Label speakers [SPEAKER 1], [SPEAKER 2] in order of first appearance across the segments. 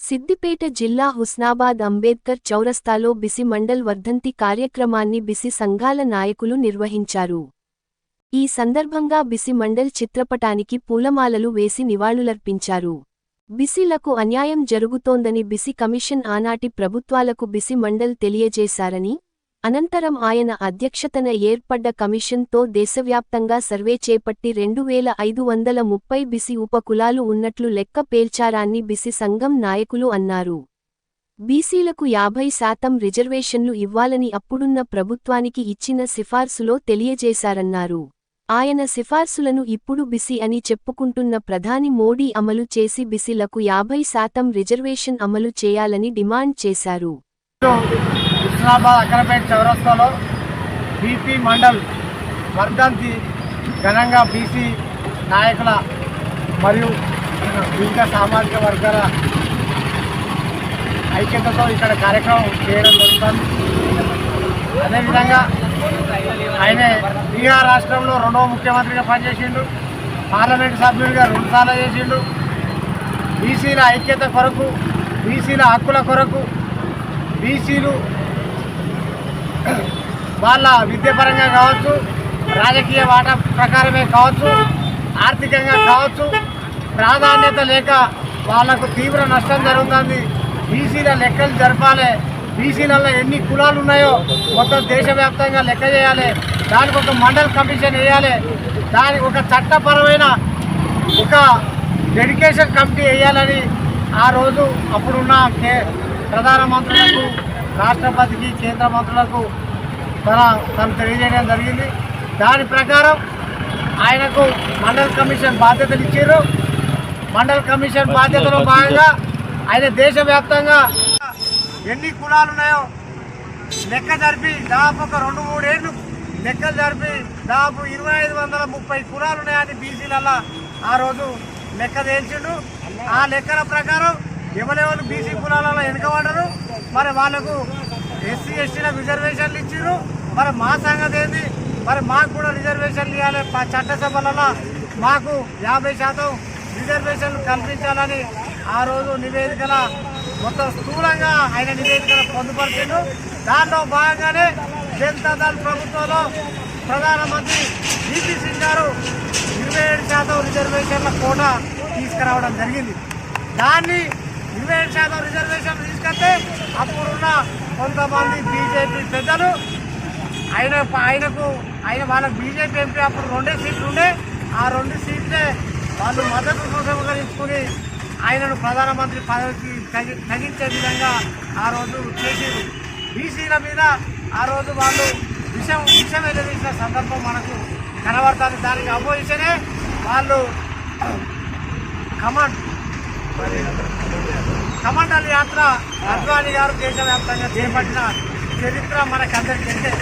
[SPEAKER 1] సిద్దిపేట జిల్లా హుస్నాబాద్ అంబేద్కర్ చౌరస్తాలో బిసి మండల్ వర్ధంతి కార్యక్రమాన్ని బిసి సంఘాల నాయకులు నిర్వహించారు. ఈ సందర్భంగా బిసి మండల్ చిత్రపటానికి పూలమాలలు వేసి నివాళులర్పించారు. బిసిలకు అన్యాయం జరుగుతోందని బిసి కమిషన్ ఆనాటి ప్రభుత్వాలకు బిసి మండల్ తెలియజేశారని అనంతరం ఆయన అధ్యక్షతన ఏర్పడ్డ కమిషన్తో దేశవ్యాప్తంగా సర్వే చేపట్టి రెండు వేల ఐదు వందల ముప్పై బిసి ఉపకులాలు ఉన్నట్లు లెక్క పేల్చారాన్ని బిసి సంఘం నాయకులు అన్నారు. బీసీలకు యాభై శాతం రిజర్వేషన్లు ఇవ్వాలని అప్పుడున్న ప్రభుత్వానికి ఇచ్చిన సిఫార్సులో తెలియజేశారన్నారు. ఆయన సిఫార్సులను ఇప్పుడు బిసి అని చెప్పుకుంటున్న ప్రధాని మోడీ అమలు చేసి బిసిలకు యాభై శాతం రిజర్వేషన్ అమలు చేయాలని డిమాండ్ చేశారు.
[SPEAKER 2] హుస్నాబాద్ అక్కరపేట చౌరస్తాలో బీపీ మండల్ వర్ధంతి ఘనంగా బీసీ నాయకుల మరియు వివిధ సామాజిక వర్గాల ఐక్యతతో ఇక్కడ కార్యక్రమం చేయడం జరుగుతుంది. అదేవిధంగా ఆయన బీహార్ రాష్ట్రంలో రెండవ ముఖ్యమంత్రిగా పనిచేసిండు. పార్లమెంటు సభ్యుడిగా రెండుసార్లు చేసిండు. బీసీల ఐక్యత కొరకు బీసీల హక్కుల కొరకు బీసీలు వాళ్ళ విద్యాపరంగా కావచ్చు రాజకీయ వాటా ప్రకారమే కావచ్చు ఆర్థికంగా కావచ్చు ప్రాధాన్యత లేక వాళ్ళకు తీవ్ర నష్టం జరుగుతుంది. బీసీల లెక్కలు జరపాలి బీసీలలో ఎన్ని కులాలు ఉన్నాయో మొత్తం దేశవ్యాప్తంగా లెక్క చేయాలి. దానికి ఒక మండల్ కమిషన్ వేయాలి. దానికి ఒక చట్టపరమైన ఒక డెడికేషన్ కమిటీ వేయాలని ఆ రోజు అప్పుడున్న కే ప్రధానమంత్రులకు రాష్ట్రపతికి కేంద్ర మంత్రులకు తన తను తెలియజేయడం జరిగింది. దాని ప్రకారం ఆయనకు మండల్ కమిషన్ బాధ్యతలు ఇచ్చారు. మండల్ కమిషన్ బాధ్యతలో భాగంగా ఆయన దేశవ్యాప్తంగా ఎన్ని కులాలు ఉన్నాయో లెక్క జరిపి దాదాపు ఒక రెండు మూడేళ్ళు లెక్కలు జరిపి దాదాపు ఇరవై ఐదు వందల ముప్పై కులాలు ఉన్నాయని బీసీలల్లా ఆ రోజు లెక్క తేల్చిండు. ఆ లెక్కల ప్రకారం ఎవరెవరు బీసీ కులాలలో వెనుకబడరు మరి వాళ్ళకు ఎస్సీ ఎస్టీల రిజర్వేషన్లు ఇచ్చిండ్రు. మరి మా సంగతి ఏంది? మరి మాకు కూడా రిజర్వేషన్లు ఇవ్వాలి. ప- చట్టసభలలో మాకు యాభై శాతం రిజర్వేషన్లు కల్పించాలని ఆ రోజు నివేదికల మొత్తం స్థూలంగా ఆయన నివేదికలు పొందుపరిచిండు. దాంట్లో భాగంగానే జనతా దళ ప్రభుత్వంలో ప్రధానమంత్రి బీపీ సింగ్ గారు ఇరవై ఏడు శాతం రిజర్వేషన్ల కోట తీసుకురావడం జరిగింది. దాన్ని ఇరవై ఏడు శాతం రిజర్వేషన్ తీసుకొస్తే అప్పుడున్న కొంతమంది బీజేపీ పెద్దలు ఆయన ఆయనకు ఆయన వాళ్ళకు బీజేపీ ఎంపీ అప్పుడు రెండే సీట్లు ఉండే. ఆ రెండు సీట్లే వాళ్ళు మద్దతు ఉపసంహరించుకుని ఆయనను ప్రధానమంత్రి పదవికి తగి తగ్గించే విధంగా ఆ రోజు చేసి బీసీల మీద ఆ రోజు వాళ్ళు విషం విషం ఎదిరించిన సందర్భం మనకు కనబడుతుంది. దానికి అపోజిషనే వాళ్ళు కమాండ్ కమండల్ యాత్ర అద్వానీ గారు దేశవ్యాప్తంగా చేపట్టిన చరిత్ర మనకందరికీ తెలిసే.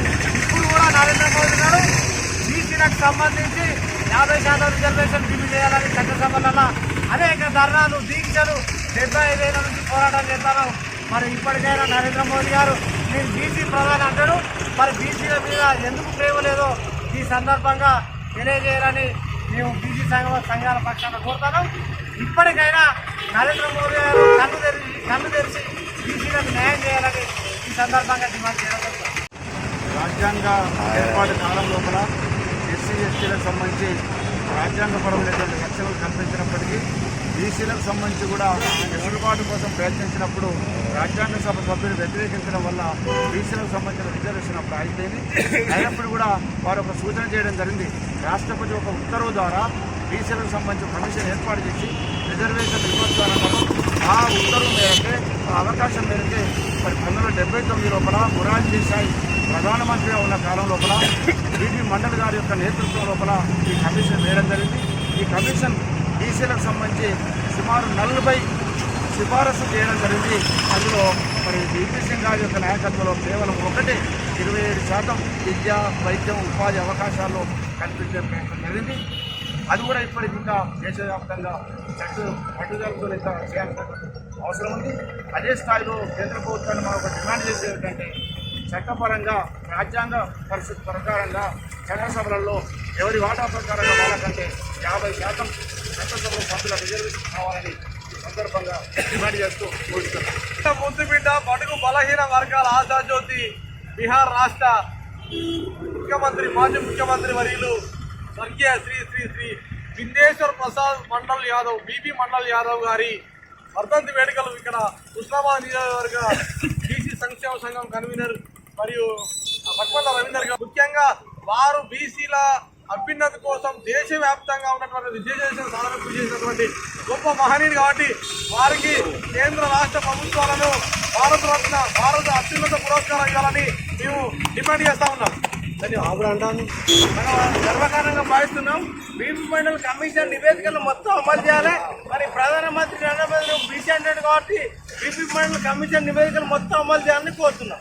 [SPEAKER 2] ఇప్పుడు కూడా నరేంద్ర మోదీ గారు బీసీలకు సంబంధించి యాభై శాతం రిజర్వేషన్ బిల్లు చేయాలని చట్టసభలలో అనేక ధర్నాలు దీక్షలు డెబ్బై ఐదేళ్ళ నుంచి పోరాటం చేస్తాను. మరి ఇప్పటికైనా నరేంద్ర మోదీ గారు నేను బీసీ ప్రధాని అంటాడు. మరి బీసీల మీద ఎందుకు ప్రేమ లేదో ఈ సందర్భంగా తెలియజేయాలని మేము బీసీ సంఘ సంఘాల పక్షాన కోరుతాను. ఇప్పటికైనా నరేంద్ర మోదీ గారు కన్ను తెరిచి కన్ను తెరిచి బీసీలకు న్యాయం చేయాలని ఈ సందర్భంగా డిమాండ్ చేయడం
[SPEAKER 3] రాజ్యాంగ ఏర్పాటు కాలం లోపల ఎస్సీ ఎస్టీలకు సంబంధించి రాజ్యాంగపరమైనటువంటి రక్షణలు కల్పించినప్పటికీ బీసీలకు సంబంధించి కూడా వెసులుబాటు కోసం ప్రయత్నించినప్పుడు రాజ్యాంగ సభ సభ్యులు వ్యతిరేకించడం వల్ల బీసీలకు సంబంధించిన రిజర్వేషన్ అప్పుడు అయిపోయింది అయినప్పుడు కూడా వారు ఒక సూచన చేయడం జరిగింది. రాష్ట్రపతి ఒక ఉత్తర్వు ద్వారా బీసీలకు సంబంధించిన కమిషన్ ఏర్పాటు చేసి రిజర్వేషన్ ఇవ్వచ్చారన్నారు ఆ ఉత్తర్వు మేరకే ఆ అవకాశం మేరకే మరి పంతొమ్మిది వందల డెబ్బై తొమ్మిది లోపల మొరార్జీ దేశాయ్ ప్రధానమంత్రిగా ఉన్న కాలం లోపల బీపీ మండల్ గారి యొక్క నేతృత్వం లోపల ఈ కమిషన్ వేయడం జరిగింది. ఈ కమిషన్ బీసీలకు సంబంధించి సుమారు నలభై సిఫారసు చేయడం జరిగింది. అందులో మరి బీపీ సింగ్ గారి యొక్క నాయకత్వంలో కేవలం ఒకటి ఇరవై ఏడు శాతం విద్య వైద్యం ఉపాధి అవకాశాలు కల్పించే ప్రయత్నం జరిగింది. అది కూడా ఇప్పటికి ఇంకా దేశవ్యాప్తంగా చట్టు పట్టుదలతో ఇంకా చేయాల్సిన అవసరం ఉంది. అదే స్థాయిలో కేంద్ర ప్రభుత్వాన్ని మనం ఒక డిమాండ్ చేసేది ఏంటంటే చట్టపరంగా రాజ్యాంగ పరిస్థితి ప్రకారంగా చట్టసభలలో ఎవరి వాటా ప్రకారంగా వాళ్ళకంటే యాభై శాతం చట్టసభ సభ్యుల రిజర్వేషన్ కావాలని సందర్భంగా డిమాండ్ చేస్తూ కోరుతున్నాం
[SPEAKER 4] ముద్దుబిడ్డ బడుగు బలహీన వర్గాల ఆశాజ్యోతి బీహార్ రాష్ట్ర ముఖ్యమంత్రి మాజీ ముఖ్యమంత్రి వర్యులు స్వర్గీయ శ్రీ శ్రీ శ్రీ బిందేశ్వర్ ప్రసాద్ మండల్ యాదవ్ బీబీ మండల్ యాదవ్ గారి వర్ధంతి వేడుకలు ఇక్కడ హుస్నాబాద్ నియోజకవర్గ బీసీ సంక్షేమ సంఘం కన్వీనర్ మరియు పట్మంద రవీందర్ గారు ముఖ్యంగా వారు బీసీల అభ్యున్నతి కోసం దేశవ్యాప్తంగా ఉన్నటువంటి విజయదేశం సాధన కృషి చేసినటువంటి గొప్ప మహనీయుడు కాబట్టి వారికి కేంద్ర రాష్ట్ర ప్రభుత్వాలను భారత రత్న భారత అత్యున్నత పురస్కారం ఇవ్వాలని మేము డిమాండ్ చేస్తా ఉన్నాం. ధన్యవాదాలు.
[SPEAKER 5] మనం గర్వకారణంగా భావిస్తున్నాం. బీపీ మండల్ కమిషన్ నివేదికలు మొత్తం అమలు చేయాలి. మరి ప్రధానమంత్రి నరేంద్ర మోదీ బీసీ అంటాడు కాబట్టి బీపీ మండల్ కమిషన్ నివేదికలు మొత్తం అమలు చేయాలని కోరుతున్నాం.